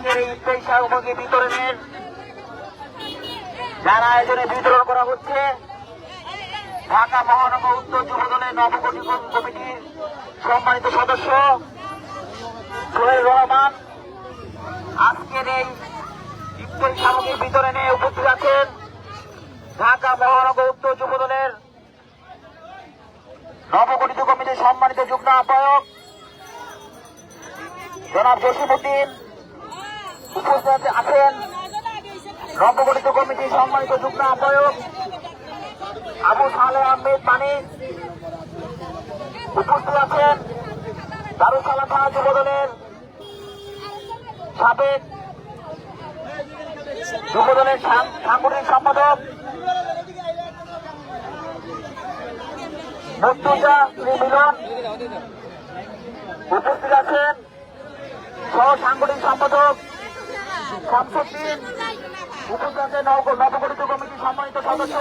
আজকের এই ইফতারি সামগ্রী বিতরণের। যারা আয়োজনে বিতরণ করা হচ্ছে, ঢাকা মহানগর উত্তর যুব দলের নবগঠিত কমিটির সম্মানিত সদস্য সোহেল রহমান, আজকের এই ইফতারি সামগ্রী বিতরণে উপস্থিত আছেন ঢাকা মহানগর উত্তর যুব দলের নবগঠিত কমিটির সম্মানিত যুগ্ম আহ্বায়ক জনাব জসিমুদ্দিন উপস্থিত আছেন নবগঠিত কমিটির সম্মানিত যুগ্ম আহ্বায়ক আবু সালে আহমেদ মানি উপস্থিত আছেন দারুসালাম থানা যুব দলের সাবেক যুব দলের সাংগঠনিক সম্পাদক মর্তুজা মিলন। উপস্থিত আছেন সহ সাংগঠনিক সম্পাদক শামসুদ্দিন নব- নবগঠিত কমিটির সম্মানিত সদস্য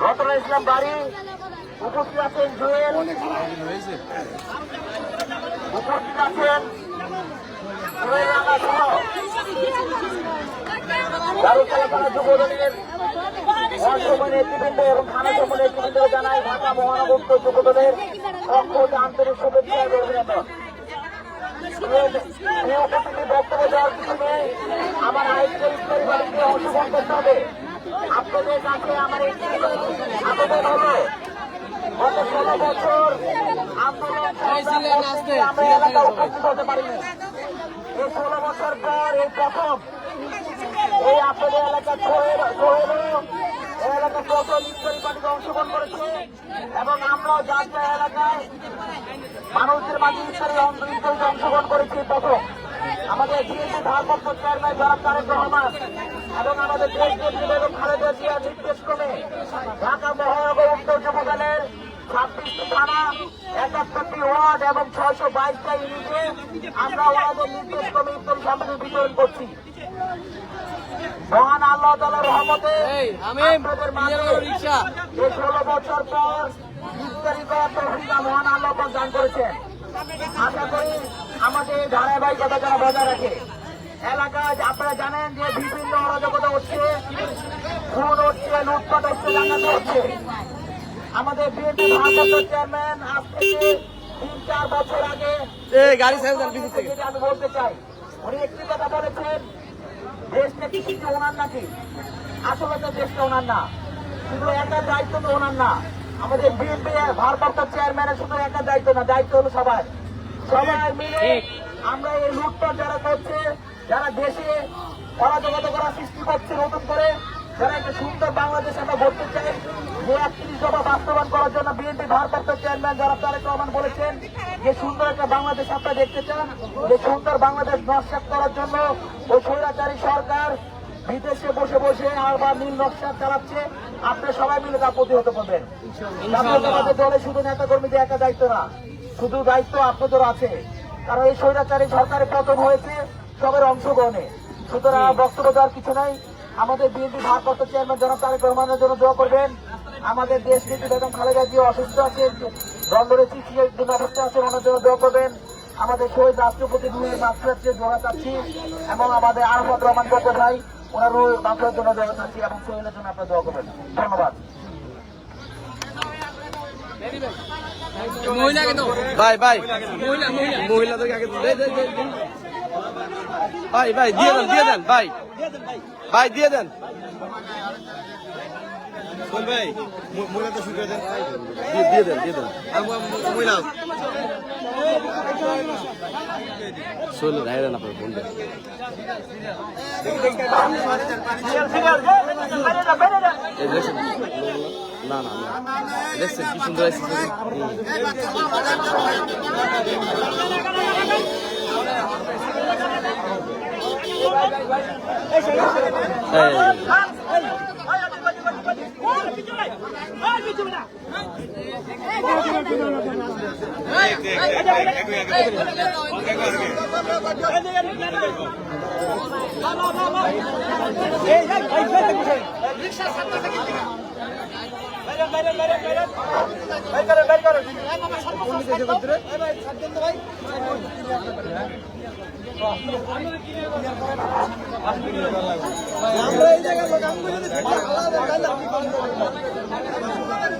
রতন ইসলাম বাড়ি উপস্থিত আছেন জুয়েল উপস্থিত আছেন যুব এবং থানা সভা নেতৃবৃন্দ জানাই ঢাকা মহানগর যুব আন্তরিক শুভেচ্ছা বক্তব্য পিছনে আমার আয়োজিত ইফতারি বাড়িতে অংশগ্রহণ করতে হবে। আপনাদের কাছে আমার আবেদন হলো গত ষোলো বছর আমরা এলাকা উপস্থিত হতে পারিনি। এই ষোলো বছর পর এই প্রথম এই আপনাদের এলাকা এলাকা প্রথম ইফতারি পার্টিতে অংশগ্রহণ করেছে এবং আমরাও যার এলাকায় মানুষের মাঝে ইফতারিতে অংশগ্রহণ করেছি প্রথম। আমাদের বিএনপি ভারপ্রাপ্ত চেয়ারম্যান জনাব তারেক রহমান এবং আমাদের দেশ নেত্রী বেগম খালেদা জিয়ার নির্দেশ ক্রমে ঢাকা মহানগর উত্তর যুবদলের ছাব্বিশটি থানা একাত্তরটি ওয়ার্ড এবং ছয়শো বাইশটা ইউনিটে আমরা ওনাদের নির্দেশ ক্রমে ইফতারি সামগ্রী বিতরণ করছি। মহান আল্লাহ তালার রহমতে আপনাদের মাঝে ইয়েলো ষোলো বছর পর ইফতারি করার তৌফিক মহান আল্লাহ দান করেছেন। আশা করি আমাদের ধারাবাহিকতা যেন বজায় রাখে। এলাকায় আপনারা জানেন যে বিভিন্ন অরাজকতা হচ্ছে খুন হচ্ছে লুটপাট হচ্ছে ডাকাতি হচ্ছে। আমাদের বিএনপি ভারপ্রাপ্ত চেয়ারম্যান আজ থেকে তিন চার বছর আগে গাড়ি আমি বলতে চাই উনি একটি কথা বলেছেন দেশ নাকি কিছু ওনার নাকি? আসলে তো দেশটা ওনার না শুধু একার দায়িত্ব তো ওনার না। আমাদের বিএনপি ভারপ্রাপ্ত চেয়ারম্যানের শুধু একার দায়িত্ব না দায়িত্ব হলো সবাই। সবাই মিলে আমরা এই লুটপাট যারা করছে যারা দেশে অরাজকতা করা সৃষ্টি করছে নতুন করে যারা একটা সুন্দর বাংলাদেশ আমরা গড়তে চাই যে একত্রিশ দফা বাস্তবায়ন করার জন্য বিএনপি ভারপ্রাপ্ত চেয়ারম্যান যারা তারেক রহমান বলেছেন যে সুন্দর একটা বাংলাদেশ আপনারা দেখতে চান যে সুন্দর বাংলাদেশ নস্বাত করার জন্য ওই স্বৈরাচারী সরকার বিদেশে বসে বসে আবার নীল নকশা চালাচ্ছে আপনারা সবাই মিলে তা প্রতিহত করবেন। আমাদের দলে শুধু নেতা কর্মীদের একা দায়িত্ব না শুধু দায়িত্ব আপনাদেরও আছে। কারণ এই স্বৈরাচারী সরকারের পতন হয়েছে সবের অংশগ্রহণে। সুতরাং বক্তব্য দেওয়ার কিছু নাই। আমাদের বিএনপি ভারপ্রাপ্ত চেয়ারম্যান জনাব তারেক রহমানের জন্য দোয়া করবেন। আমাদের দেশ নীতি বেগম খালেদা জিয়া অসুস্থ আছেন রন্ধনের চিকিৎসার জন্য অসুস্থ আছেন ওনার জন্য দোয়া করবেন। আমাদের শহীদ রাষ্ট্রপতি রুহের মাস্টারকে দোয়া চাচ্ছি এবং আমাদের আরফত রহমান বকর ভাই ওনার রুহের জন্য দোয়া চাচ্ছি এবং সোহেলের জন্য আপনার দোয়া করবেন। ধন্যবাদ। ভাই ভাই। মহিলা মহিলা। মহিলা আগে। ভাই ভাই দিয়ে দেন দিয়ে দেন ভাই। ভাই দিয়ে দেন। ভাই। মহিলা তো শুকিয়ে দেন দিয়ে দেন দিয়ে দেন। মহিলা। সোহেল রায় রান আপনার ফোন না না না। দেখছেন কি সুন্দর আসছে আমরা এই জায়গায় আলাদা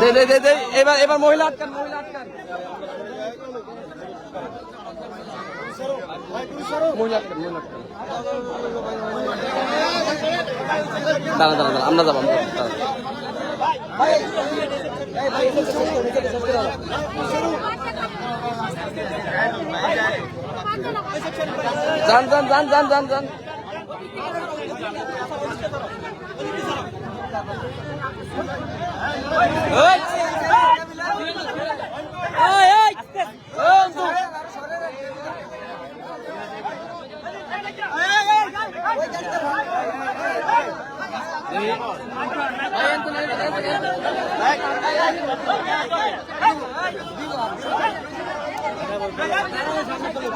দে দে দে দে, এবার এবার মহিলা আটকান মহিলা আটকান। আমরা যাব যান যান যান যান যান যান এই! এই, এই! এই, তো!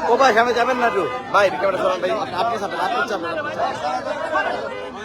ও ভাই সামনে যাবেন না একটু। ভাই ক্যামেরা চালান ভাই আপনি চাপেন আপনি চাপেন